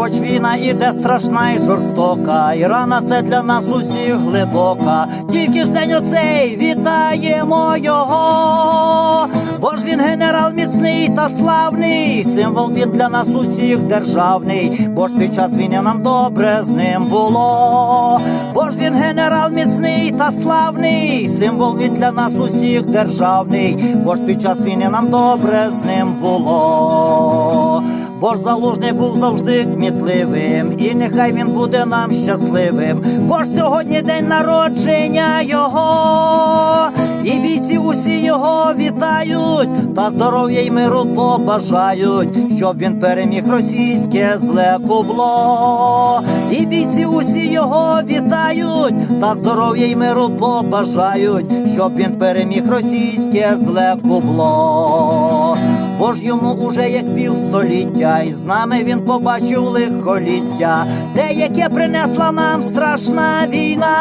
Хоч війна іде страшна і жорстока, і рана це для нас усіх глибока. Тільки ж день оцей вітаємо його, бо ж він генерал міцний та славний, символ він для нас усіх державний, бо ж під час війни нам добре з ним було, бо ж він генерал міцний та славний, символ він для нас усіх державний, бо ж під час війни нам добре з ним було. Бо ж залужний був завжди кмітливим, і нехай він буде нам щасливим. Бо ж сьогодні день народження його, і бійці усі його вітають, та здоров'я й миру побажають, щоб він переміг російське зле кубло. І бійці усі його вітають, та здоров'я й миру побажають, щоб він переміг російське зле кубло. Бо ж йому уже як півстоліття, і з нами він побачив лихоліття, те, яке принесла нам страшна війна.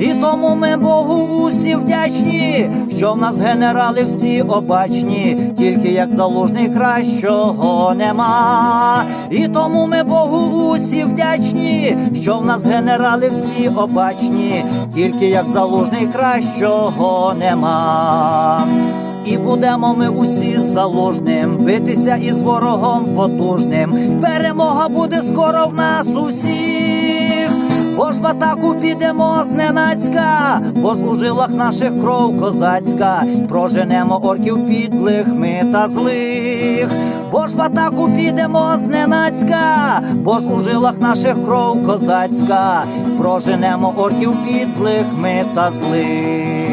І тому ми Богу усі вдячні, що в нас генерали всі обачні, тільки як залужний кращого нема. І тому ми Богу усі вдячні, що в нас генерали всі обачні, тільки як залужний кращого нема. Будемо ми усі заложним битися із ворогом потужним. Перемога буде скоро в нас усіх. Бо ж в атаку підемо зненацька, бо ж у жилах наших кров козацька, проженемо орків підлих ми та злих. Бо ж в атаку підемо зненацька, бо ж у жилах наших кров козацька, проженемо орків підлих ми та злих.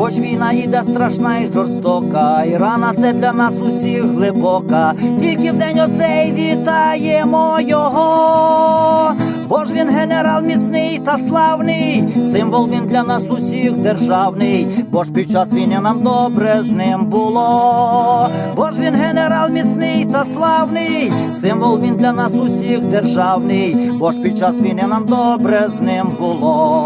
Хоч війна іде страшна і жорстока, і рана це для нас усіх глибока. Тільки в день оцей вітаємо його. Бо ж він генерал міцний та славний, символ він для нас усіх державний, бо ж під час війни нам добре з ним було. Бо ж він генерал міцний та славний, символ він для нас усіх державний, бо ж під час війни нам добре з ним було.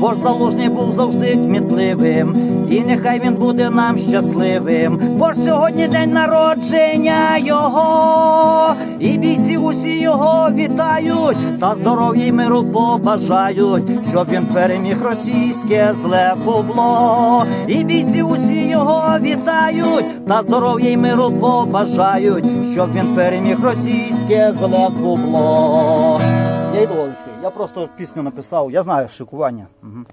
Бо ж залужний був завжди кмітливим, і нехай він буде нам щасливим. Бо ж сьогодні день народження його, і бійці усі його вітають, та здоров'я й миру побажають, щоб він переміг російське зле кубло. І бійці усі його вітають, та здоров'я й миру побажають, щоб він переміг російське зле кубло. Я йду, я просто пісню написав, я знаю шикування. Угу.